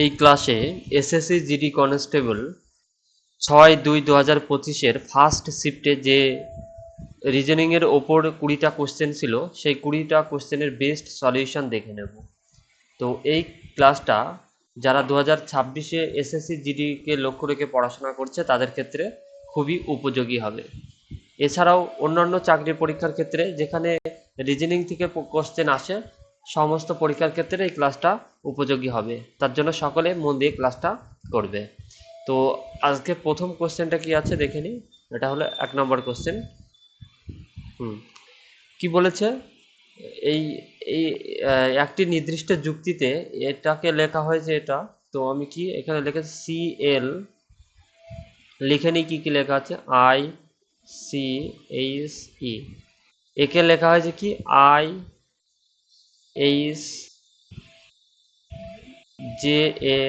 এই ক্লাসে SSC GD constable ছয় দুই দু হাজার পঁচিশের ফার্স্ট শিফটে যে রিজনিংয়ের ওপর কুড়িটা কোশ্চেন ছিল, সেই কুড়িটা কোশ্চেনের বেস্ট সলিউশন দেখে নেব। তো এই ক্লাসটা যারা দু হাজার ছাব্বিশে এসএসসি জিডিকে লক্ষ্য রেখে পড়াশোনা করছে, তাদের ক্ষেত্রে খুবই উপযোগী হবে। এছাড়াও অন্যান্য চাকরি পরীক্ষার ক্ষেত্রে যেখানে রিজনিং থেকে কোশ্চেন আসে সমস্ত পরীক্ষার ক্ষেত্রে এই ক্লাসটা উপযোগী হবে। তার জন্য সকলে মন দিয়ে ক্লাসটা করবে। তো আজকে প্রথম কোশ্চেনটা কি আছে দেখে নিই। এটা হলো এক নম্বর কোশ্চেন হুম। কি বলেছে? এই এই একটি নির্দিষ্ট যুক্তিতে এটাকে লেখা হয়েছে এটা। তো আমি কি এখানে লিখেছি? সি এল লিখে নিই কি কি লেখা আছে? আই সি এইচ ই একে লেখা হয়েছে কি? I H J A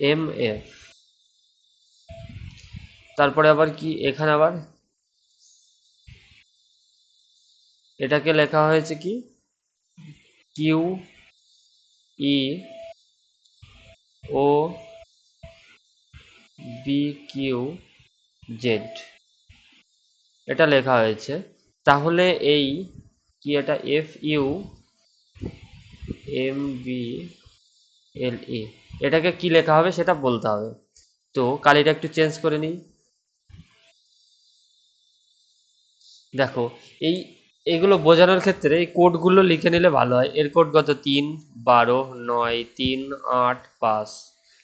M F তারপরে আবার কি? এখানে আবার? এটাকে লেখা হয়েছে কি? Q E O B Q Z. এটা লেখা হয়েছে। তাহলে এই কি এটা? F U M B L E এটাকে কি লেখা হবে সেটা বলতে হবে। তো কালিটা একটু চেঞ্জ করে নিই। দেখো, এই, এগুলো বোঝানোর ক্ষেত্রে এই কোডগুলো লিখে নিলে ভালো হয়। এর কোড গত তিন, বারো, নয়, তিন, আট, পাঁচ।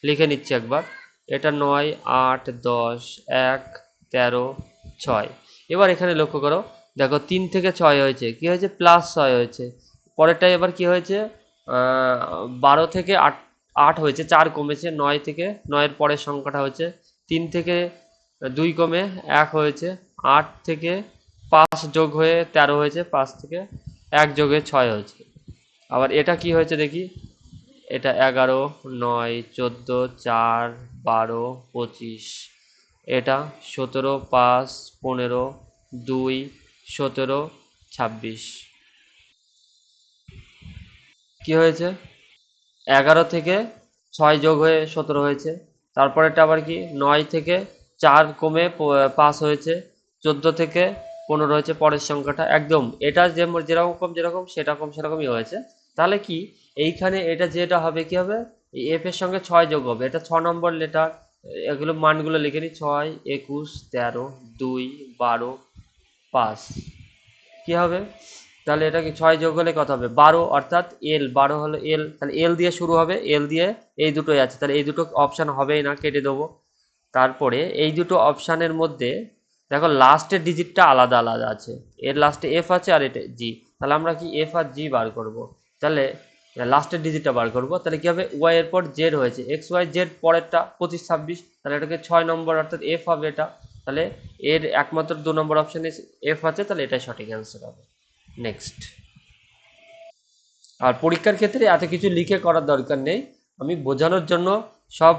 লিখে নিচ্ছি একবার। এটা নয়, আট, দশ, এক, তেরো, ছয়। এবার এখানে লক্ষ্য করো। দেখো, তিন থেকে ছয় হয়েছে। কি হয়েছে? প্লাস ছয় হয়েছে। পরেরটাই এবার কি হয়েছে? বারো থেকে আট আট হয়েছে, চার কমেছে, নয় থেকে, নয়ের পরের সংখ্যাটা হয়েছে, তিন থেকে দুই কমে এক হয়েছে, আট থেকে পাঁচ যোগ হয়ে তেরো হয়েছে, পাঁচ থেকে এক যোগে ছয় হয়েছে। আবার এটা কি হয়েছে দেখি? এটা এগারো, নয়, চোদ্দ, চার, বারো, পঁচিশ। এটা সতেরো, পাঁচ, পনেরো, দুই সতেরো, ছাব্বিশ। কি হয়েছে? এগারো থেকে ছয় যোগ হয়ে সতেরো হয়েছে। তারপরেটা আবার কি? নয় থেকে চার কমে প- পাঁচ হয়েছে। চোদ্দ থেকে পনেরো হয়েছে পরের সংখ্যাটা। একদম, এটা যেমন যেরকম যেরকম সেরকম সেরকমই হয়েছে। তাহলে কি? এইখানে এটা যেটা হবে, কি হবে? এফ এর সঙ্গে ছয় যোগ হবে। এটা ছ নম্বর লেটার এগুলো মানগুলো লিখে নিই ছয়, একুশ, তেরো, দুই, বারো পাঁচ কি হবে? তাহলে এটা কি ছয় যোগ হলে কত হবে? বারো, অর্থাৎ এল বারো হলো এল তাহলে এল দিয়ে শুরু হবে এল দিয়ে এই দুটোই আছে। তাহলে এই দুটো অপশান হবেই না, কেটে দেবো। তারপরে এই দুটো অপশানের মধ্যে, দেখো লাস্টের ডিজিটটা আলাদা আলাদা আছে। এর লাস্টে এফ আছে আর এটা জি তাহলে আমরা কি এফ আর জি বার করব? তাহলে লাস্টের ডিজিটটা বার করব। তাহলে কি হবে? ওয়াই এর পর জেড হয়েছে। এক্স ওয়াই জেড পরেরটা পঁচিশ, ছাব্বিশ। তাহলে এটাকে ছয় নম্বর, অর্থাৎ এফ হবে এটা। তাহলে এর একমাত্র দু নম্বর অপশানে এফ আছে, তাহলে এটাই সঠিক অ্যান্সার হবে। নেক্সট আর পরীক্ষার ক্ষেত্রে এত কিছু লিখে করার দরকার নেই। আমি বোঝানোর জন্য সব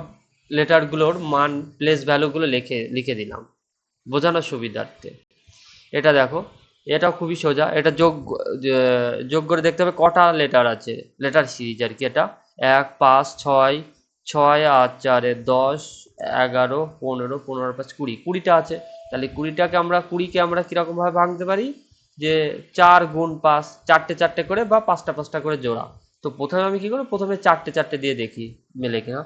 লেটারগুলোর মান প্লেস ভ্যালুগুলো লিখে লিখে দিলাম। বোঝানোর সুবিধার্থে। এটা দেখো এটা খুবই সোজা। এটা যোগ যোগ করে দেখতে হবে কটা লেটার আছে। লেটার সিরিজ আর কি এটা। এক, পাঁচ, ছয় ছয় আর চারে দশ এগারো, পনেরো পনেরো পাঁচ কুড়ি। কুড়িটা আছে। তাহলে কুড়িটাকে আমরা, কুড়িকে আমরা কীরকমভাবে ভাঙতে পারি? যে চার গুণ পাঁচ, চারটে চারটে করে বা পাঁচটা পাঁচটা করে জোড়া। তো প্রথমে আমি কী করব? প্রথমে চারটে চারটে দিয়ে দেখি মেলে কিনা।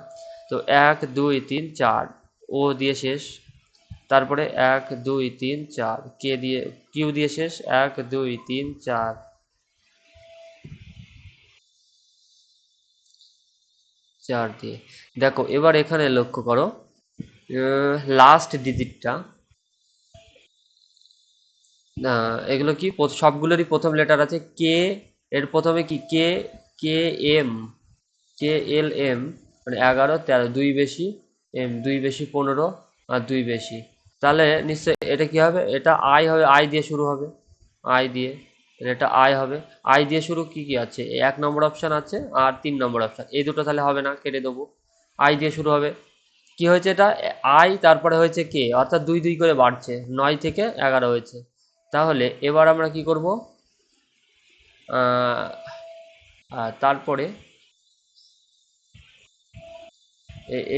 তো এক, দুই, তিন, চার। ও দিয়ে শেষ। তারপরে এক, দুই, তিন, চার। কে দিয়ে, কিউ দিয়ে শেষ? এক, দুই, তিন, চার। চার দিয়ে। দেখো, এবার এখানে লক্ষ্য করো। লাস্ট ডিজিটটা না, এগুলো কি? সবগুলোরই প্রথম লেটার আছে কে এর প্রথমে কি? কে K M K L M মানে এগারো, তেরো, দুই বেশি এম দুই বেশি, পনেরো, আর দুই বেশি। তাহলে নিশ্চয় এটা কি হবে? এটা আই হবে আই দিয়ে শুরু হবে। আই দিয়ে এটা আই হবে। আই দিয়ে শুরু কি কি আছে? এক নম্বর অপশান আছে আর তিন নম্বর অপশান এই দুটো তাহলে হবে না, কেটে দেবো। আই দিয়ে শুরু হবে। কি হয়েছে এটা? আই তারপরে হয়েছে কে অর্থাৎ দুই দুই করে বাড়ছে। নয় থেকে এগারো হয়েছে। তাহলে এবার আমরা কি করব? তারপরে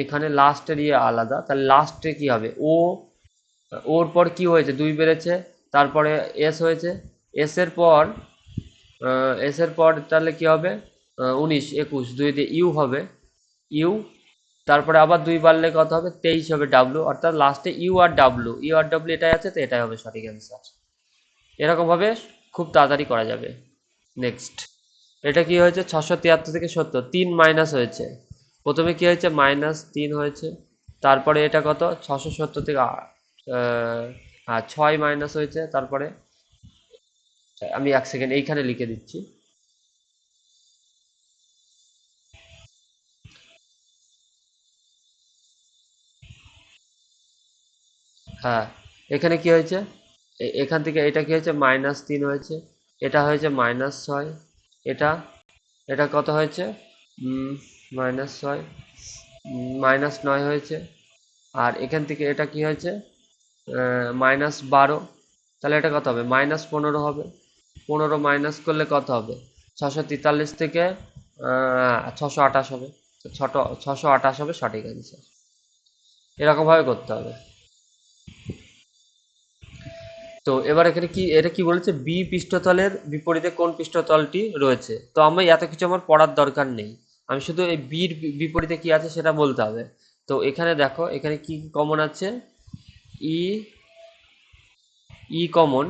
এখানে লাস্টের ইয়ে আলাদা। তাহলে লাস্টে কি হবে? ও ওর পর কি হয়েছে? দুই বেড়েছে। তারপরে এস হয়েছে। এসের পর এসের পর তাহলে কি হবে? উনিশ, একুশ। দুই দিয়ে ইউ হবে। ইউ তারপরে আবার দুই বাড়লে কত হবে, তেইশ হবে ডাব্লু অর্থাৎ লাস্টে U R W U R W এটাই আছে, তো এটাই হবে সঠিক অ্যান্সার এরকমভাবে খুব তাড়াতাড়ি করা যাবে। নেক্সট এটা কি হয়েছে? ছশো তিয়াত্তর থেকে সত্তর, তিন মাইনাস হয়েছে। প্রথমে কি হয়েছে? মাইনাস তিন হয়েছে। তারপরে এটা কত? ছশো সত্তর থেকে হ্যাঁ ছয় মাইনাস হয়েছে। তারপরে, আমি এক সেকেন্ড এইখানে লিখে দিচ্ছি। হ্যাঁ এখানে কি হয়েছে? এখান থেকে এটা কি হয়েছে? মাইনাস তিন হয়েছে। এটা হয়েছে মাইনাস ছয়। এটা এটা কত হয়েছে? মাইনাস ছয়। মাইনাস নয় হয়েছে। আর এখান থেকে এটা কি হয়েছে? মাইনাস বারো। তাহলে এটা কত হবে? মাইনাস পনেরো হবে। পনেরো মাইনাস করলে কত হবে? ছশো তেতাল্লিশ থেকে ছশো আঠাশ হবে। ছোট, ছশো আঠাশ হবে সঠিক অ্যান্সার এরকমভাবে করতে হবে। তো এবার এখানে কি, এটা কি বলেছে? বি পৃষ্ঠতলের বিপরীতে কোন পৃষ্ঠতলটি রয়েছে? তো আমি এত কিছু আমার পড়ার দরকার নেই। আমি শুধু এই বির বিপরীতে কি আছে সেটা বলতে হবে। তো এখানে দেখো, এখানে কি কমন আছে? ই ই কমন।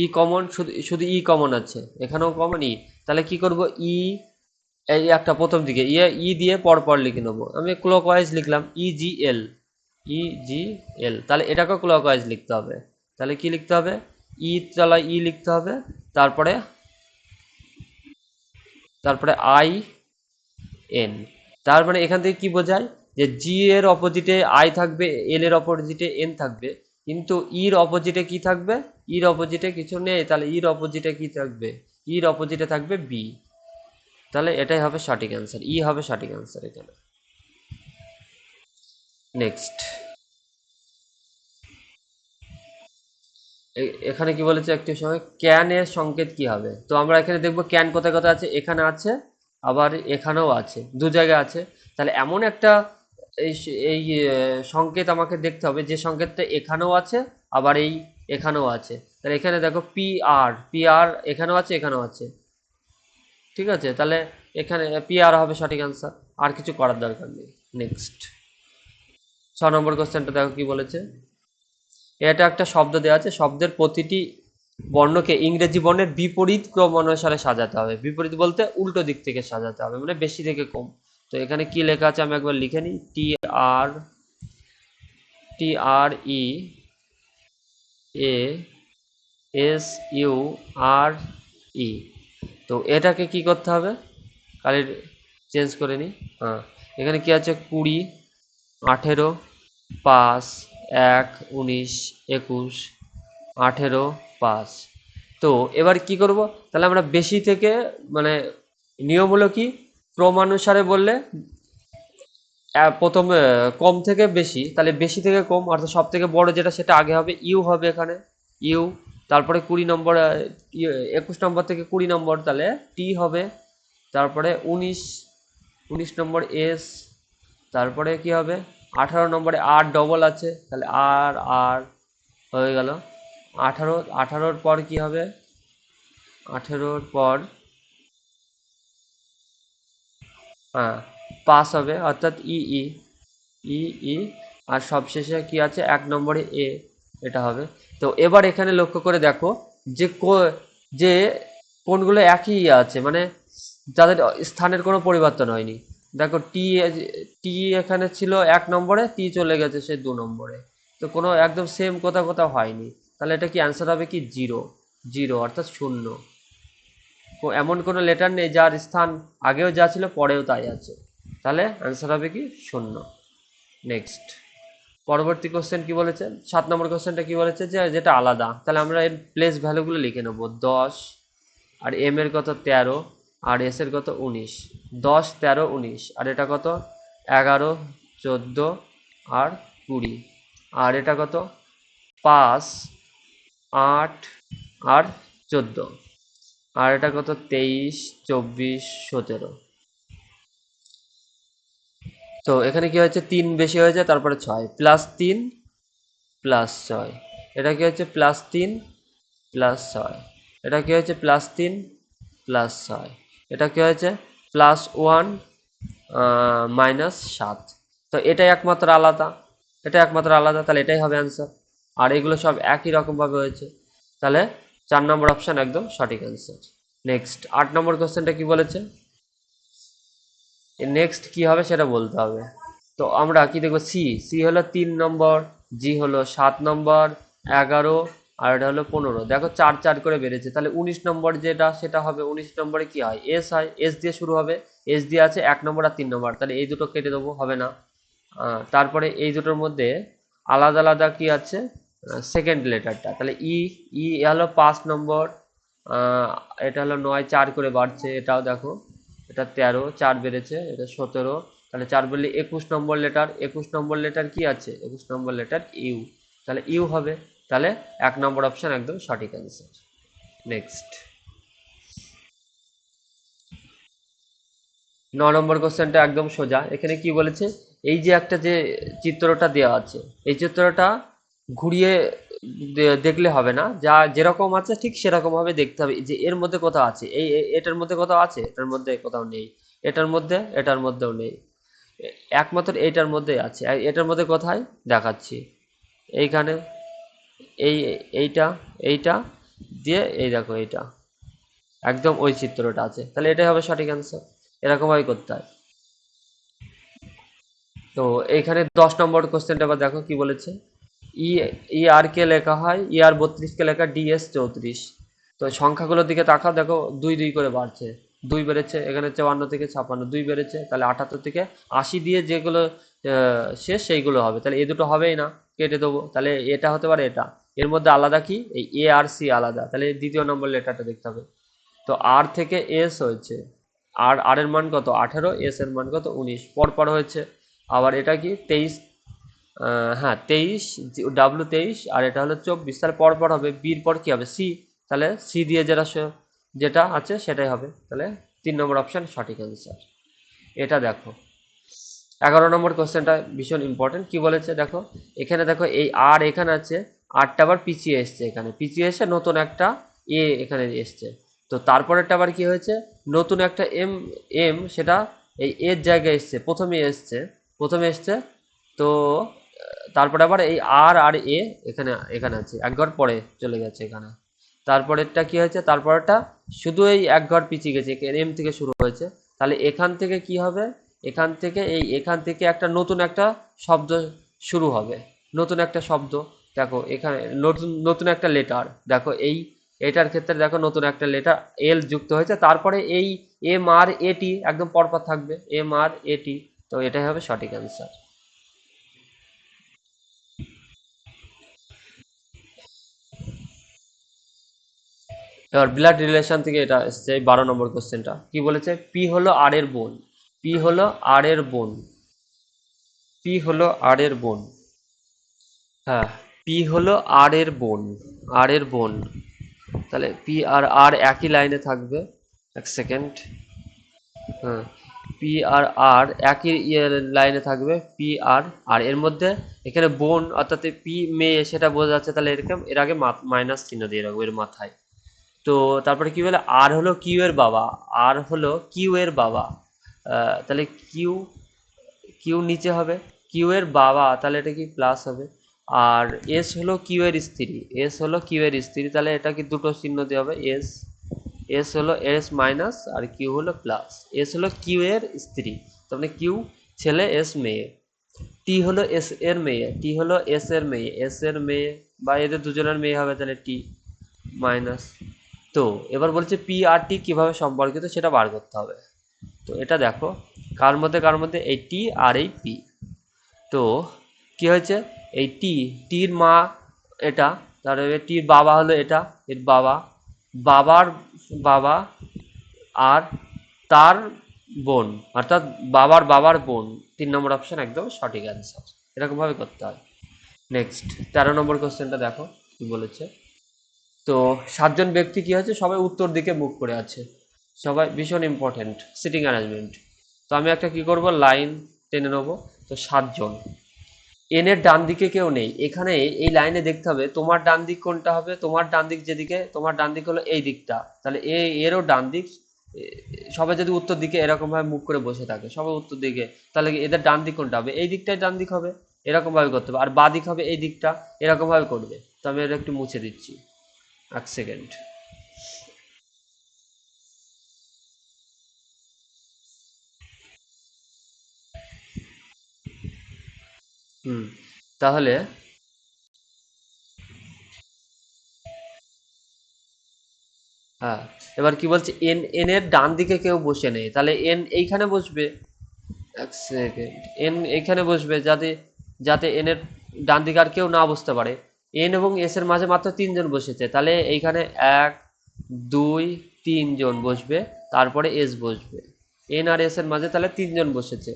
ই কমন, শুধু শুধু ই কমন আছে। এখানেও কমন ই। তাহলে কি করব? ই, এই একটা প্রথম দিকে ই ই দিয়ে পর পর লিখে নেব। আমি ক্লকওয়াইজ লিখলাম ই জি এল ই জি এল তাহলে এটাকেও ক্লকওয়াইজ লিখতে হবে। তাহলে কি লিখতে হবে? ই তলায় ই লিখতে হবে। তারপরে তারপরে আই এন তার মানে এখান থেকে কি বোঝায়? যে জি এর অপোজিটে আই থাকবে এল এর অপোজিটে এন থাকবে। কিন্তু ইর অপোজিটে কি থাকবে? ইর অপোজিটে কিছু নেই। তাহলে ইর অপোজিটে কি থাকবে? ইর অপোজিটে থাকবে বি তাহলে এটাই হবে সঠিক অ্যান্সার ই হবে সঠিক অ্যান্সার এখানে। নেক্সট এখানে কি বলেছে একটি সময়? ক্যান এর সংকেত কি হবে? তো আমরা এখানে দেখব ক্যান কোথায় কোথায় আছে? এখানে আছে, আবার এখানেও আছে, দু জায়গায় আছে। তাহলে এমন একটা এই সংকেত আমাকে দেখতে হবে, যে সংকেতটা এখানেও আছে, আবার এই এখানেও আছে। তাহলে এখানে দেখো পি আর পি আর এখানেও আছে এখানেও আছে। ঠিক আছে? তাহলে এখানে পি আর হবে সঠিক অ্যান্সার আর কিছু করার দরকার নেই। নেক্সট নম্বর কোশ্চেনটা দেখো কি বলেছে? এটা একটা শব্দ দেওয়া আছে, শব্দের প্রতিটি বর্ণকে ইংরেজি বর্ণের বিপরীত ক্রম অনুসারে সাজাতে হবে। বিপরীত বলতে উল্টো দিক থেকে সাজাতে হবে মানে বেশি থেকে কম। তো এখানে কি লেখা আছে আমি একবার লিখে নিই? টি আর টি আর ই এ এস ইউ আর ই তো এটাকে কি করতে হবে? কালির চেঞ্জ করে নিই। হ্যাঁ। এখানে কি আছে? কুড়ি, আঠেরো পাঁচ, এক, উনিশ, একুশ, আঠেরো, পাঁচ। তো এবার কি করব? তাহলে আমরা বেশি থেকে মানে নিয়ম হলো কি? ক্রমানুসারে বললে প্রথম কম থেকে বেশি। তাহলে বেশি থেকে কম, অর্থাৎ সব থেকে বড় যেটা, সেটা আগে হবে, ইউ হবে এখানে। ইউ, তারপরে কুড়ি নম্বর একুশ নম্বর থেকে কুড়ি নম্বর, তাহলে টি হবে। তারপরে উনিশ উনিশ নম্বর এস, তারপরে কি হবে? আঠারো নম্বরে আর ডবল আছে, তাহলে আর আর হয়ে গেল। আঠারো, আঠারোর পর কি হবে? আঠেরোর পর হ্যাঁ পাস হবে, অর্থাৎ ই ই ই ই আর সবশেষে কি আছে? এক নম্বরে এ এটা হবে। তো এবার এখানে লক্ষ্য করে দেখো যে যে কোনগুলো একই আছে মানে যাদের স্থানের কোনো পরিবর্তন হয়নি। দেখো টি টি এখানে ছিল এক নম্বরে টি চলে গেছে সে দু নম্বরে। তো কোনো একদম সেম কোথাও কোথাও হয়নি। তাহলে এটা কি অ্যান্সার হবে কি? জিরো জিরো অর্থাৎ শূন্য। এমন কোনো লেটার নেই যার স্থান আগেও যা ছিল, পরেও তাই আছে। তাহলে অ্যান্সার হবে কি? শূন্য। নেক্সট পরবর্তী কোশ্চেন কি বলেছে? সাত নম্বর কোশ্চেনটা কি বলেছে? যে, যেটা আলাদা। তাহলে আমরা এর প্লেস ভ্যালুগুলো লিখে নেব। দশ, আর এম এর কত তেরো। আর এস এর কত? উনিশ। দশ, তেরো, উনিশ। আর এটা কত? এগারো, চোদ্দ আর কুড়ি। আর এটা কত? পাঁচ, আট আর চোদ্দ। আর এটা কত? তেইশ, চব্বিশ, সতেরো। তো এখানে কি হয়েছে? তিন বেশি হয়েছে, তারপরে ছয়। প্লাস তিন, প্লাস ছয়। এটা কি হচ্ছে প্লাস তিন, প্লাস ছয়। এটা কি হচ্ছে প্লাস তিন, প্লাস ছয়। এটা কি হয়েছে? প্লাস ওয়ান মাইনাস সাত। তো এটাই একমাত্র আলাদা। এটা একমাত্র আলাদা, তাহলে এটাই হবে অ্যান্সার আর এগুলো সব একই রকমভাবে হয়েছে। তাহলে চার নম্বর অপশান একদম সঠিক অ্যান্সার নেক্সট আট নম্বর কোশ্চেনটা কি বলেছে? নেক্সট কি হবে সেটা বলতে হবে। তো আমরা কি দেখব? সি সি হলো তিন নম্বর জি হলো সাত নম্বর, এগারো আর এটা হলো পনেরো। দেখো চার চার করে বেড়েছে। তাহলে উনিশ নম্বর যেটা, সেটা হবে উনিশ নম্বরে কি হয়? এস হয়। এস দিয়ে শুরু হবে। এস দিয়ে আছে এক নম্বর আর তিন নম্বর। তাহলে এই দুটো কেটে দেবো, হবে না? তারপরে এই দুটোর মধ্যে আলাদা আলাদা কি আছে? সেকেন্ড লেটারটা তাহলে ই ই হলো পাঁচ নম্বর। এটা হলো নয়, চার করে বাড়ছে। এটাও দেখো, এটা তেরো, চার বেড়েছে, এটা সতেরো। তাহলে চার বললে একুশ নম্বর লেটার একুশ নম্বর লেটার কি আছে? একুশ নম্বর লেটার ইউ তাহলে ইউ হবে। তাহলে এক নম্বর অপশন একদম সঠিক অ্যান্সার নেক্সট ন নম্বর কোশ্চেনটা একদম সোজা। এখানে কি বলেছে? এই যে একটা যে চিত্রটা দেওয়া আছে, এই চিত্রটা ঘুরিয়ে দেখলে হবে না। যা যেরকম আছে ঠিক সেরকম ভাবে দেখতে হবে। যে এর মধ্যে কোথাও আছে, এই এটার মধ্যে কোথাও আছে, এটার মধ্যে কোথাও নেই। এটার মধ্যে, এটার মধ্যেও নেই। একমাত্র এইটার মধ্যে আছে। এটার মধ্যে কোথায়? দেখাচ্ছি। এইখানে এই, এইটা এইটা দিয়ে এই দেখো এইটা। একদম ওই চিত্রটা আছে। তাহলে এটাই হবে সঠিক অ্যান্সার এরকমভাবে করতে হয়। তো এইখানে দশ নম্বর কোশ্চেনটা আবার দেখো কি বলেছে। ই ই আর কে লেখা হয় ই আর বত্রিশকে লেখা ডিএস চৌত্রিশ। তো সংখ্যাগুলোর দিকে তাকাও, দেখো দুই দুই করে বাড়ছে। দুই বেড়েছে, এখানে চুয়ান্ন থেকে ছাপান্ন দুই বেড়েছে, তাহলে আটাত্তর থেকে আশি দিয়ে যেগুলো শেষ সেইগুলো হবে। তাহলে এ দুটো হবেই না। কেটে দেবো। তাহলে এটা হতে পারে এটা। এর মধ্যে আলাদা কি? এই এ আর সি আলাদা। তাহলে দ্বিতীয় নম্বর লেটারটা দেখতে হবে। তো আর থেকে এস হয়েছে। আর আর এর মান কত? আঠেরো এস এর মান কত? উনিশ। পরপর হয়েছে। আবার এটা কি? তেইশ হ্যাঁ তেইশ ডাব্লু তেইশ, আর এটা হলো চব্বিশ। তাহলে পরপর হবে। বির পর কি হবে? সি তাহলে সি দিয়ে যেটা যেটা আছে সেটাই হবে। তাহলে তিন নম্বর অপশান সঠিক অ্যান্সার এটা দেখো। এগারো নম্বর কোশ্চেনটা ভীষণ ইম্পর্টেন্ট কি বলেছে দেখো? এখানে দেখো এই আর এখানে আছে, আরটা আবার পিছিয়ে এসছে এখানে। পিছিয়ে এসে নতুন একটা এ এখানে এসছে। তো তারপরেরটা আবার কি হয়েছে? নতুন একটা এম এম সেটা এই এর জায়গায় এসছে, প্রথমে এসছে প্রথমে এসছে, তো, তারপরে আবার এই আর আর এ এখানে এখানে আছে, এক ঘর পরে চলে গেছে এখানে। তারপরেরটা কি হয়েছে? তারপরেরটা শুধু এই এক ঘর পিছিয়ে গেছে এম থেকে শুরু হয়েছে। তাহলে এখান থেকে কি হবে? এখান থেকে এই, এখান থেকে একটা নতুন একটা শব্দ শুরু হবে। নতুন একটা শব্দ, দেখো, এখানে নতুন নতুন একটা লেটার দেখো, এই এটার ক্ষেত্রে দেখো নতুন একটা লেটার এল যুক্ত হয়েছে। তারপরে এই এম আর এটি একদম পরপর থাকবে। এম আর এটি তো এটাই হবে সঠিক অ্যান্সার এবার ব্লাড রিলেশন থেকে এটা এসছে বারো নম্বর কোশ্চেনটা কি বলেছে? পি হলো আর এর বোন। পি হলো আর এর বোন। পি হলো আর এর বোন। হ্যাঁ পি হলো আর এর বোন আর এর বোন। তাহলে পি আর আর একই লাইনে থাকবে। এক সেকেন্ড। হ্যাঁ পি আর আর একই ইয়ে লাইনে থাকবে। পি আর আর এর মধ্যে এখানে বোন, অর্থাৎ পি মেয়ে সেটা বোঝা যাচ্ছে, তাহলে এরকম, এর আগে মাইনাস চিহ্ন দিয়ে রাখব, এর মাথায়। তো তারপরে কি বলে? আর হলো কিউ এর বাবা। আর হলো কিউ এর বাবা। তাহলে কিউ কিউ নিচে হবে। কিউ এর বাবা, তাহলে এটা কি প্লাস হবে? আর এস হলো কিউ এর স্ত্রী। এস হলো কিউ এর স্ত্রী, তাহলে এটা কি দুটো চিহ্ন দিয়ে হবে? এস এস হলো এস মাইনাস আর কিউ হলো প্লাস এস হলো কিউ এর স্ত্রী, তার মানে কিউ ছেলে এস মেয়ে। টি হলো এস এর মেয়ে টি হলো এস এর মেয়ে এস এর মেয়ে বা এদের দুজনের মেয়ে হবে তাহলে টি মাইনাস তো, এবার বলছে পি আর টি কীভাবে সম্পর্কিত সেটা বার করতে হবে। তো এটা দেখো, কার মধ্যে কার মধ্যে? এই টি আর এই পি তো কি হয়েছে? এই টি টির মা এটা তারপরে টির বাবা হলো এটা, এর বাবা। বাবার বাবা আর তার বোন, অর্থাৎ বাবার বাবার বোন। তিন নম্বর অপশন একদম সঠিক অ্যান্সার এরকমভাবে করতে হয়। নেক্সট তেরো নম্বর কোশ্চেনটা দেখো, কি বলেছে? তো সাতজন ব্যক্তি কি হচ্ছে সবাই উত্তর দিকে মুখ করে আছে। সবাই ভীষণ ইম্পর্টেন্ট সিটিং অ্যারেঞ্জমেন্ট তো আমি একটা কি করব? লাইন টেনে নেব। তো সাতজন। এনের ডান দিকে কেউ নেই। এখানে এই লাইনে দেখতে হবে, তোমার ডান দিক কোনটা হবে? তোমার ডান দিক যেদিকে, তোমার ডান দিক হলো এই দিকটা। তাহলে এ, এরও ডান দিক। সবাই যদি উত্তর দিকে এরকমভাবে মুখ করে বসে থাকে, সবাই উত্তর দিকে, তাহলে এদের ডান দিক কোনটা হবে? এই দিকটাই ডান দিক হবে। এরকমভাবে করতে হবে। আর বা দিক হবে এই দিকটা। এরকমভাবে করবে। তো আমি এটা একটু মুছে দিচ্ছি। এক সেকেন্ড তাহলে হ্যাঁ এবার কি বলছে? এন এন এর ডান দিকে কেউ বসে নেই। তাহলে এন এইখানে বসবে। এক সেকেন্ড এন এইখানে বসবে যাতে যাতে এন এর ডান দিকে আর কেউ না বসতে পারে। এন এবং এস এর মাঝে মাত্র তিনজন বসেছে। তাহলে এইখানে এক, দুই, তিনজন বসবে। তারপরে এস বসবে। এন আর এস এর মাঝে তাহলে তিনজন বসেছে।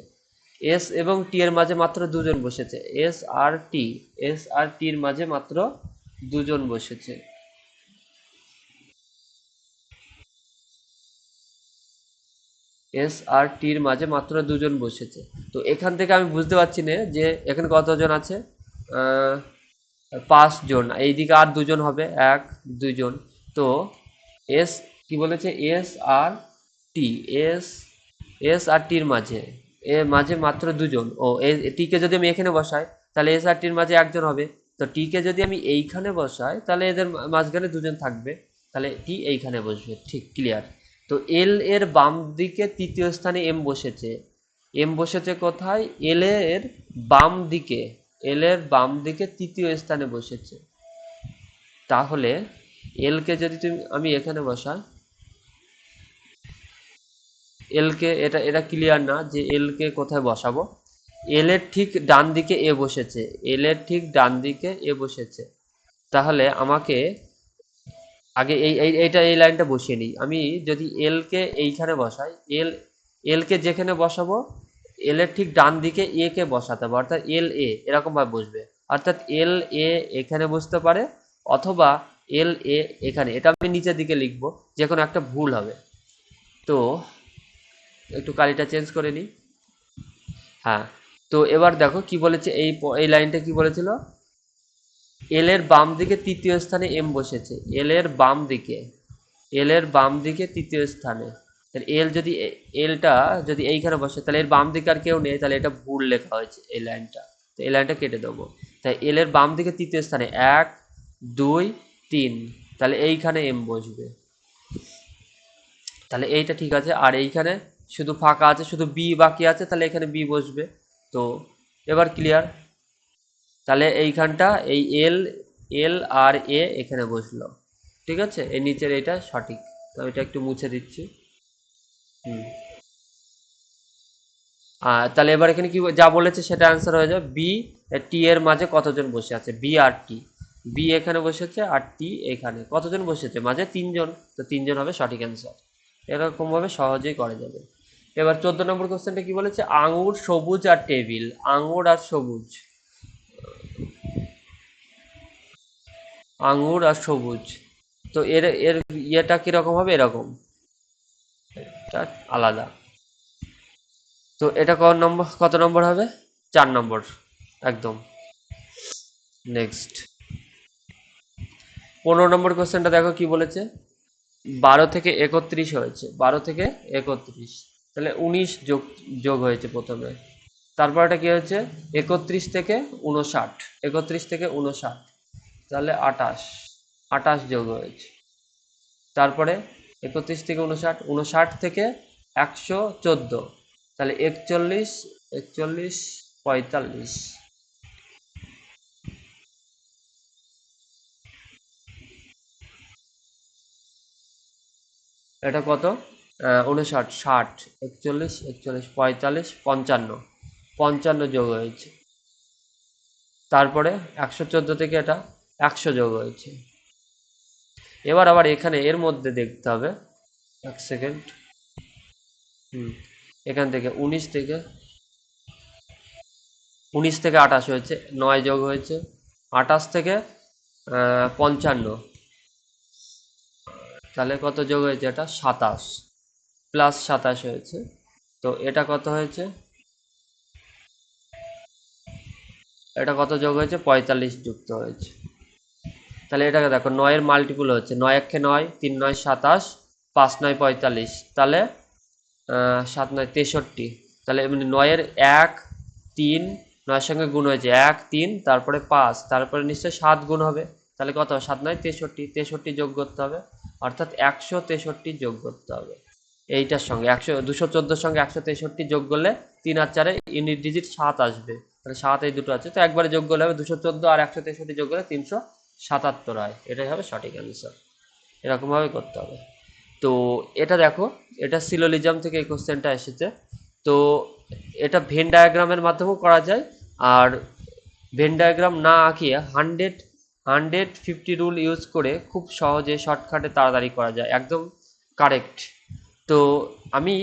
এস এবং টি এর মাঝে মাত্র দুজন বসেছে। এস আর টি এস আর টির মাঝে মাত্র দুজন বসেছে। এস আর টির মাঝে মাত্র দুজন বসেছে। তো এখান থেকে আমি বুঝতে পারছি না যে এখানে কতজন আছে? পাঁচজন এইদিকে আর দুজন হবে, এক দুজন তো এস কি বলেছে? এস আর টি এস এস আর টির মাঝে। এর মাঝে মাত্র দুজন। ও টিকে যদি আমি এখানে বসাই, তাহলে এস আর টির মাঝে একজন হবে। তো টিকে যদি আমি এইখানে বসাই, তাহলে এদের মাঝখানে দুজন থাকবে। তাহলে টি এইখানে বসবে, ঠিক ক্লিয়ার তো এল এর বাম দিকে তৃতীয় স্থানে এম বসেছে। এম বসেছে কোথায়? এল এর বাম দিকে এল এর বাম দিকে তৃতীয় স্থানে বসেছে। তাহলে এল কে যদি তুমি, আমি এখানে বসাই এল কে এটা এটা ক্লিয়ার না যে এল কে কোথায় বসাবো? এল এর ঠিক ডান দিকে এ বসেছে। এল এর ঠিক ডান দিকে এ বসেছে। তাহলে আমাকে আগে এই, এই- এইটা, এই লাইনটা বসিয়ে নিই। আমি যদি এল কে এইখানে বসাই এল এল কে যেখানে বসাবো এল এর ঠিক ডান দিকে এ কে বসাতে হবে, অর্থাৎ এল এ এরকম ভাবে বসবে। অর্থাৎ এল এ এখানে বসতে পারে, অথবা এল এ এখানে। এটা আমি নিচের দিকে লিখব যে কোনো একটা ভুল হবে। তো একটু কালিটা চেঞ্জ করে নিই। হ্যাঁ তো এবার দেখো কি বলেছে, এই এই লাইনটা কি বলেছিল? এল এর বাম দিকে তৃতীয় স্থানে এম বসেছে। এল এর বাম দিকে এল এর বাম দিকে তৃতীয় স্থানে। এল যদি এলটা যদি এইখানে বসে, তাহলে এর বাম দিকে আর কেউ নেই, তাহলে এটা ভুল লেখা হয়েছে এই লাইনটা। তো এই লাইনটা কেটে দেবো। তাই এল এর বাম দিকে তৃতীয় স্থানে এক, দুই, তিন, তাহলে এইখানে এম বসবে। তাহলে এইটা ঠিক আছে, আর এইখানে শুধু ফাঁকা আছে, শুধু বি বাকি আছে, তাহলে এখানে বি বসবে। তো এবার ক্লিয়ার তাহলে এইখানটা এই এল এল আর এ এখানে বসল। ঠিক আছে? এর নিচের এটা সঠিক। তো এটা একটু মুছে দিচ্ছি। হুম। আর তাহলে এবার এখানে কি যা বলেছে সেটা অ্যান্সার হয়ে যাবে। বি টি এর মাঝে কতজন বসে আছে? বি আর টি বি এখানে বসেছে আর টি এখানে। কতজন বসেছে? মাঝে তিনজন। তো তিনজন হবে সঠিক অ্যান্সার এরকমভাবে সহজেই করা যাবে। এবার চোদ্দ নম্বর কোশ্চেনটা কি বলেছে? আঙুর সবুজ আর টেবিল। আঙুর আর সবুজ। আঙুর আর সবুজ। তো এর এর ইয়েটা কীরকম হবে? এরকম। আলাদা। তো এটা কত নম্বর কত নম্বর হবে? চার নম্বর। একদম। নেক্সট পনেরো নম্বর কোশ্চেনটা দেখো কি বলেছে? বারো থেকে একত্রিশ হয়েছে। বারো থেকে একত্রিশ। তাহলে উনিশ যোগ যোগ হয়েছে প্রথমে। তারপর এটা কি হয়েছে? একত্রিশ থেকে উনষাট একত্রিশ থেকে উনষাট তাহলে আটাশ আটাশ যোগ হয়েছে। তারপরে একত্রিশ থেকে উনষাট উনষাট থেকে একশো চোদ্দ। তাহলে একচল্লিশ একচল্লিশ, পঁয়তাল্লিশ। এটা কত? উনষাট ষাট, একচল্লিশ একচল্লিশ, পঁয়তাল্লিশ, পঞ্চান্ন। পঞ্চান্ন যোগ হয়েছে। তারপরে একশো চোদ্দ থেকে এটা একশো যোগ হয়েছে। এবার আবার এখানে এর মধ্যে দেখতে হবে। এক সেকেন্ড। হুম, এখান থেকে উনিশ থেকে উনিশ থেকে আঠাশ হয়েছে, নয় যোগ হয়েছে, আঠাশ থেকে পঞ্চান্ন। তাহলে কত যোগ হয়েছে এটা? সাতাশ। প্লাস সাতাশ হয়েছে। তো এটা কত হয়েছে? এটা কত যোগ হয়েছে? পঁয়তাল্লিশ যুক্ত হয়েছে। তাহলে এটাকে দেখো, নয়ের মাল্টিপুল হচ্ছে, নয় একে নয়, তিন নয় সাতাশ, পাঁচ নয় পঁয়তাল্লিশ। তাহলে সাত নয় তেষট্টি। তাহলে এমনি নয়ের এক, তিন, নয়ের সঙ্গে গুণ হয়েছে, এক, তিন, তারপরে পাঁচ, তারপরে নিশ্চয়ই সাত গুণ হবে। তাহলে কত? সাত নয় তেষট্টি তেষট্টি যোগ করতে হবে। অর্থাৎ একশো তেষট্টি যোগ করতে হবে। এইটার সঙ্গে একশো, দুশো চোদ্দোর সঙ্গে একশো তেষট্টি যোগ করলে তিন আর চারে ইউনিট ডিজিট সাত আসবে। তাহলে সাত এই দুটো আছে। তো একবারে যোগ করলে হবে দুশো চোদ্দ আর একশো তেষট্টি যোগ করলে তিনশো সাতাত্তর হয়। এটাই হবে সঠিক অ্যান্সার এরকমভাবে করতে হবে। তো এটা দেখো, এটা সিলোলিজম থেকে এই কোশ্চেনটা এসেছে। তো এটা ভেন ডায়াগ্রামের মাধ্যমেও করা যায়। আর ভেন ডায়াগ্রাম না আঁকিয়ে hundred hundred fifty rule use করে খুব সহজে শর্টকাটে তাড়াতাড়ি করা যায়। একদম কারেক্ট তো আমি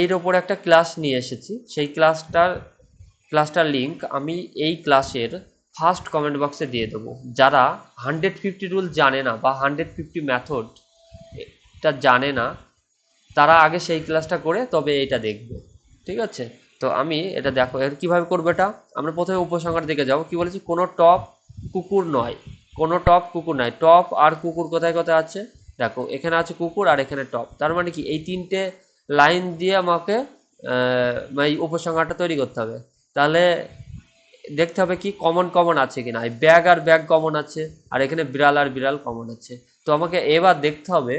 এর ওপর একটা ক্লাস নিয়ে এসেছি। সেই ক্লাসটার ক্লাসটার লিঙ্ক আমি এই ক্লাসের ফার্স্ট কমেন্ট বক্সে দিয়ে দেবো। যারা হান্ড্রেড ফিফটি রুল জানে না বা হান্ড্রেড ফিফটি মেথড এটা জানে না, তারা আগে সেই ক্লাসটা করে তবে এটা দেখবে। ঠিক আছে? তো আমি এটা দেখো, এর কীভাবে করব এটা? আমরা প্রথমে উপসংহার দিকে যাব। কি বলেছি? কোনো টপ কুকুর নয়। কোনো টপ কুকুর নয়। টপ আর কুকুর কোথায় কোথায় আছে? দেখো, এখানে আছে কুকুর আর এখানে টপ। তার মানে কি, এই তিনটে লাইন দিয়ে আমাকে এই উপসংহারটা তৈরি করতে হবে। তাহলে দেখতে হবে কি কমন কমন আছে কিনা। এই ব্যাগ আর ব্যাগ কমন আছে, আর এখানে বিড়াল আর বিড়াল কমন আছে। তো আমাকে এবার দেখতে হবে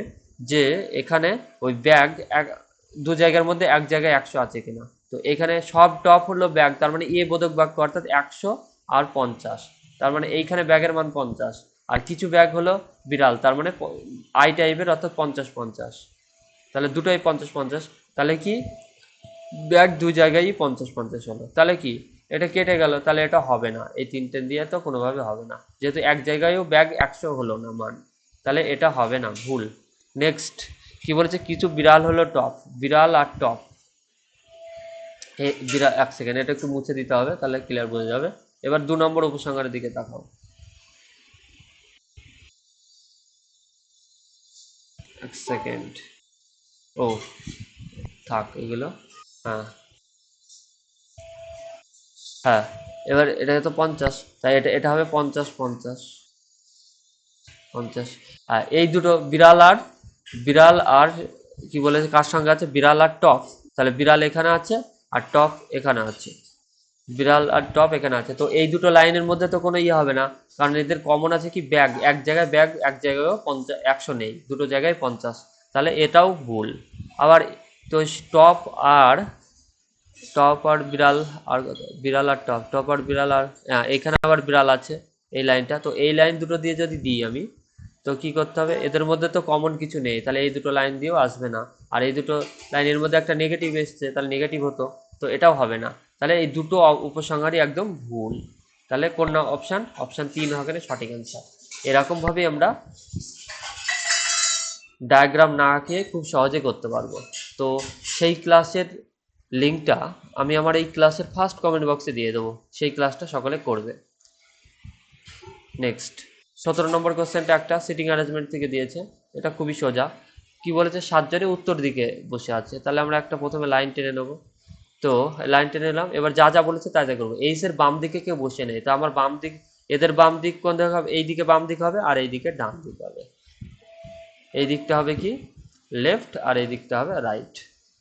যে এখানে ওই ব্যাগ এক, দু জায়গার মধ্যে এক জায়গায় একশো আছে কিনা। তো এখানে সব টপ হলো ব্যাগ তার মানে এ বোধক বাক্য অর্থাৎ একশো আর পঞ্চাশ। তার মানে এইখানে ব্যাগের মান পঞ্চাশ। আর কিছু ব্যাগ হলো বিড়াল, তার মানে আই টাইপের অর্থাৎ পঞ্চাশ পঞ্চাশ। তাহলে দুটোই পঞ্চাশ পঞ্চাশ। তাহলে কি? ব্যাগ দু জায়গায় পঞ্চাশ পঞ্চাশ হলো। তাহলে কি? এটা কেটে গেল, তাহলে এটা হবে না। এই তিনটে দিয়ে তো কোনোভাবে হবে না। যেহেতু এক জায়গায়ও ব্যাগ একশো হলো না, মান। তাহলে এটা হবে না, ভুল। নেক্সট কি বলেছে? কিছু বিড়াল হলো টপ বিড়াল আর টপ বিড়াল, এক সেকেন্ড এটা একটু মুছে দিতে হবে, তাহলে ক্লিয়ার বোঝা যাবে। এবার দু নম্বর উপসংহারের দিকে তাকাও। এক সেকেন্ড ও, থাক, এগুলো হ্যাঁ। হ্যাঁ এবার এটা তো পঞ্চাশ, তাই এটা এটা হবে পঞ্চাশ পঞ্চাশ। পঞ্চাশ। হ্যাঁ এই দুটো বিড়াল আর বিড়াল আর কি বলে, কার সঙ্গে আছে? বিড়াল আর টপ তাহলে বিড়াল এখানে আছে আর টপ এখানে আছে। বিড়াল আর টপ এখানে আছে। তো এই দুটো লাইনের মধ্যে তো কোনো ইয়ে হবে না। কারণ এদের কমন আছে কি? ব্যাগ। এক জায়গায় ব্যাগ, এক জায়গায়ও পঞ্চাশ একশো নেই। দুটো জায়গায় পঞ্চাশ। তাহলে এটাও ভুল। আবার তো টপ আর টপ আর বিড়াল আর বিড়াল আর টপ। টপ আর বিড়াল আর হ্যাঁ এখানে আবার বিড়াল আছে এই লাইনটা। তো এই লাইন দুটো দিয়ে যদি দিই আমি, তো কি করতে হবে? এদের মধ্যে তো কমন কিছু নেই। তাহলে এই দুটো লাইন দিয়েও আসবে না। আর এই দুটো লাইনের মধ্যে একটা নেগেটিভ এসছে, তাহলে নেগেটিভ হতো। তো এটাও হবে না। তাহলে এই দুটো উপসংহারই একদম ভুল। তাহলে কোন অপশান অপশান তিন হবে সঠিক অ্যান্সার এরকমভাবেই আমরা ডায়াগ্রাম না আঁকিয়ে খুব সহজে করতে পারব। তো সেই ক্লাসের লিঙ্কটা আমি আমার এই ক্লাসের ফার্স্ট কমেন্ট বক্সে দিয়ে দেবো। সেই ক্লাসটা সকলে করবে। নেক্সট সতেরো নম্বর কোশ্চেনটা একটা সিটিং অ্যারেঞ্জমেন্ট থেকে দিয়েছে। এটা খুবই সোজা। কি বলেছে? সাতজনে উত্তর দিকে বসে আছে। তাহলে আমরা একটা প্রথমে লাইন টেনে নেব। তো লাইন টেনে নিলাম। এবার যা যা বলেছে তাই যা করব। এইসের বাম দিকে কেউ বসে নেই। তো আমার বাম দিক, এদের বাম দিক কোন দিকে হবে? এই দিকে বাম দিক হবে আর এই দিকে ডান দিক হবে। এই দিকটা হবে কি? লেফট আর এই দিকটা হবে রাইট।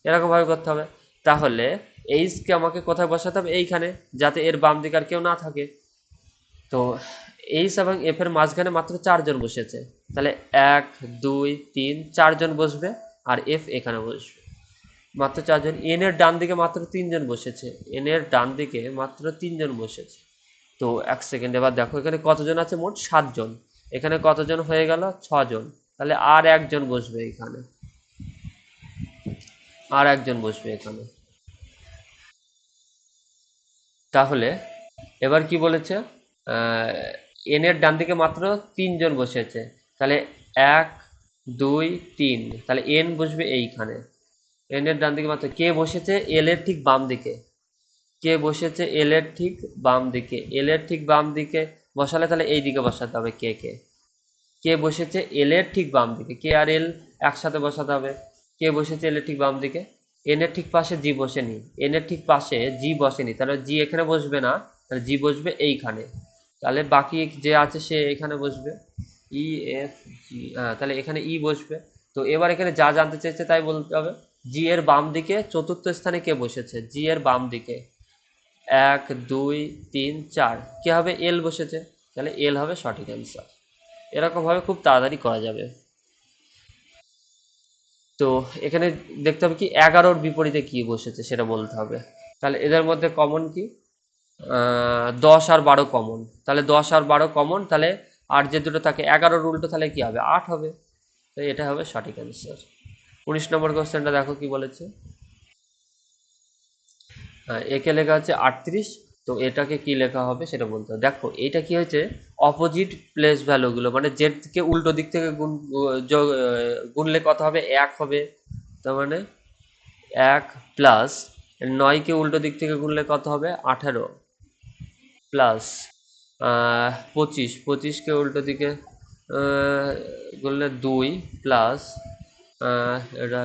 এরকমভাবে করতে হবে। তাহলে এইচকে আমাকে কোথায় বসাতে হবে? এইখানে, যাতে এর বাম দিক আর কেউ না থাকে। তো এইচ এবং এফ এর মাঝখানে মাত্র চারজন বসেছে। তাহলে এক, দুই, তিন চারজন বসবে আর এফ এখানে বসবে। মাত্র চারজন। এন এর ডান দিকে মাত্র তিনজন বসেছে। এন এর ডান দিকে মাত্র তিনজন বসেছে। তো এক সেকেন্ড, এবার দেখো এখানে কতজন আছে? মোট সাতজন। এখানে কতজন হয়ে গেল? ছজন। তাহলে আর একজন বসবে এখানে। আর একজন বসবে এখানে। তাহলে এবার কি বলেছে? এন এর ডান দিকে মাত্র তিনজন বসেছে। তাহলে এক, দুই, তিন। তাহলে এন বসবে এইখানে। এন এর ডান দিকে মাত্র, কে বসেছে? এল এর ঠিক বাম দিকে। কে বসেছে? এল এর ঠিক বাম দিকে। এল এর ঠিক বাম দিকে বসালে তাহলে এই দিকে বসাতে হবে কে কে। কে বসেছে? এল এর ঠিক বাম দিকে। কে আর এল একসাথে বসাতে হবে। কে বসেছে? এল এর ঠিক বাম দিকে। এন এর ঠিক পাশে জি বসেনি। এন এর ঠিক পাশে জি বসেনি। তাহলে জি এখানে বসবে না। তাহলে জি বসবে এইখানে। তাহলে বাকি যে আছে সে এখানে বসবে। ই এফ জি হ্যাঁ তাহলে এখানে ই বসবে। তো এবার এখানে যা জানতে চাইছে তাই বলতে হবে। জি এর বাম দিকে চতুর্থ স্থানে কে বসেছে? জি এর বাম দিকে। এক, দুই, তিন, চার। কি হবে? এল বসেছে। তাহলে এল হবে সঠিক অ্যান্সার এরকমভাবে খুব তাড়াতাড়ি করা যাবে। তো এখানে দেখতে হবে কি এগারোর বিপরীতে কি বসেছে সেটা বলতে হবে। তাহলে এদের মধ্যে কমন কি? দশ আর বারো কমন তাহলে দশ আর বারো কমন তাহলে আর যে দুটো থাকে এগারোর উল্টো তাহলে কি হবে? আট হবে। তো এটা হবে সঠিক অ্যান্সার উনিশ নম্বর কোশ্চেনটা দেখো কি বলেছে। হ্যাঁ, একে লেখা হচ্ছে আটত্রিশ তো এটাকে কি লেখা হবে সেটা বলতে হবে। দেখো এটা কি হয়েছে? অপোজিট প্লেস ভ্যালুগুলো মানে জেড থেকে উল্টো দিক থেকে গুণ গুনলে কত হবে? এক হবে। তার মানে এক প্লাস নয়কে উল্টো দিক থেকে গুনলে কত হবে? আঠেরো প্লাস পঁচিশ। পঁচিশকে উল্টো দিকে গুনলে দুই প্লাস এটা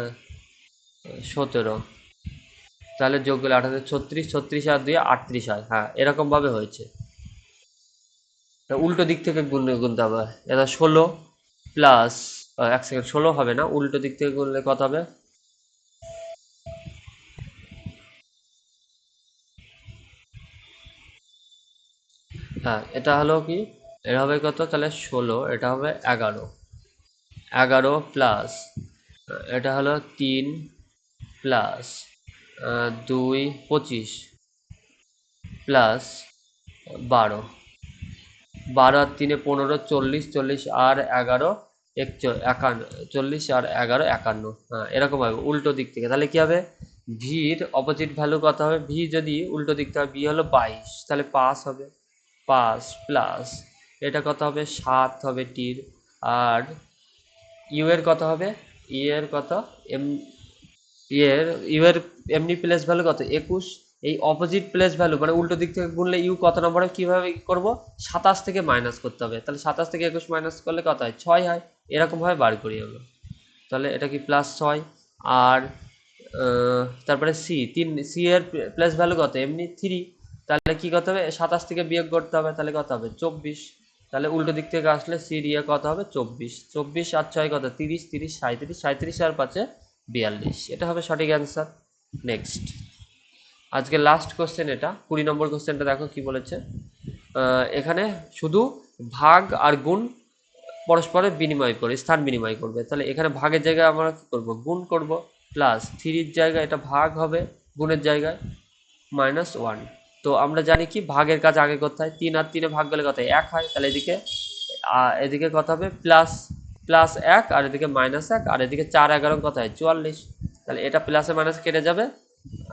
সতেরো। তাহলে যোগ করলে আঠারো, ছত্রিশ ছত্রিশ আর দুই, আটত্রিশ হয়। হ্যাঁ এরকম ভাবে হয়েছে উল্টো দিক থেকে গুণ গুনতে হবে। এটা ষোলো প্লাস এক সেকেন্ড, ষোলো হবে না? উল্টো দিক থেকে গুনলে কত হবে? হ্যাঁ এটা হলো কি? এটা হবে কত? তাহলে ষোলো, এটা হবে এগারো। এগারো প্লাস এটা হলো তিন প্লাস দুই পঁচিশ প্লাস বারো। বারো আর তিনে পনেরো, চল্লিশ চল্লিশ আর এগারো, একচ, একান্ন, চল্লিশ আর এগারো, একান্ন। হ্যাঁ এরকম হবে, উল্টো দিক থেকে। তাহলে কি হবে? ভির অপোজিট ভ্যালু কত হবে? ভি যদি উল্টো দিক থেকে বি হলো বাইশ। তাহলে পাঁচ হবে। পাঁচ প্লাস, এটা কত হবে? সাত হবে টির। আর ইউ এর কত হবে? ই এর কত? এম ইয়ের ইউ এর এমনি প্লেস ভ্যালু কত? একুশ। এই অপোজিট প্লেস ভ্যালু মানে উল্টো দিক থেকে গুনলে ইউ কত নম্বরে কীভাবে করব? সাতাশ থেকে মাইনাস করতে হবে। তাহলে সাতাশ থেকে একুশ মাইনাস করলে কত হয়? ছয় হয়। এরকমভাবে বার করি আমরা। তাহলে এটা কি প্লাস ছয়? আর তারপরে সি তিন সি এর প্লেস ভ্যালু কত? এমনি থ্রি তাহলে কি করতে হবে? সাতাশ থেকে বিয়োগ করতে হবে। তাহলে কত হবে? চব্বিশ। তাহলে উল্টো দিক থেকে আসলে সির ইয়ে কত হবে? চব্বিশ। চব্বিশ আর ছয় কত? তিরিশ তিরিশ সাঁত্রিশ সাঁত্রিশ আর পাঁচে বিয়াল্লিশ। এটা হবে সঠিক অ্যান্সার। নেক্সট। আজকে লাস্ট কোশ্চেন এটা। কুড়ি নম্বর কোশ্চেনটা দেখো কি বলেছে। এখানে শুধু ভাগ আর গুণ পরস্পরের বিনিময় করে, স্থান বিনিময় করবে। তাহলে এখানে ভাগের জায়গায় আমরা কি করব? গুণ করব। প্লাস থ্রির জায়গায় এটা ভাগ হবে, গুণের জায়গায় মাইনাস ওয়ান তো আমরা জানি কি, ভাগের কাজ আগে করতে হয়। তিন আর তিনে ভাগ গেলে কত এক হয়। তাহলে এদিকে এদিকে কত হবে? প্লাস প্লাস এক, আর এদিকে মাইনাস এক, আর এদিকে চার এগারো কত হয়? চুয়াল্লিশ। তাহলে এটা প্লাসে মাইনাস কেটে যাবে।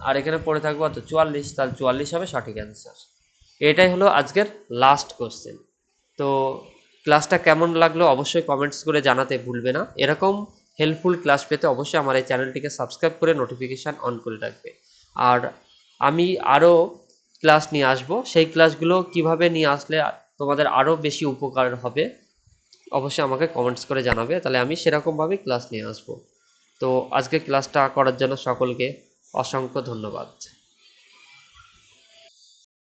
আর এখানে পড়ে থাকবে কত? চুয়াল্লিশ। তাহলে চুয়াল্লিশ হবে সঠিক অ্যান্সার এটাই হলো আজকের লাস্ট কোশ্চেন তো ক্লাসটা কেমন লাগল অবশ্যই কমেন্টস করে জানাতে ভুলবে না। এরকম হেল্পফুল ক্লাস পেতে অবশ্যই আমার এই চ্যানেলটিকে সাবস্ক্রাইব করে নোটিফিকেশান অন করে রাখবে। আর আমি আরও ক্লাস নিয়ে আসব। সেই ক্লাসগুলো কীভাবে নিয়ে আসলে তোমাদের আরও বেশি উপকার হবে, অবশ্যই আমাকে কমেন্টস করে জানাবে। তাহলে আমি সেরকমভাবেই ক্লাস নিয়ে আসব। তো আজকে ক্লাসটা করার জন্য সকলকে অসংখ্য ধন্যবাদ।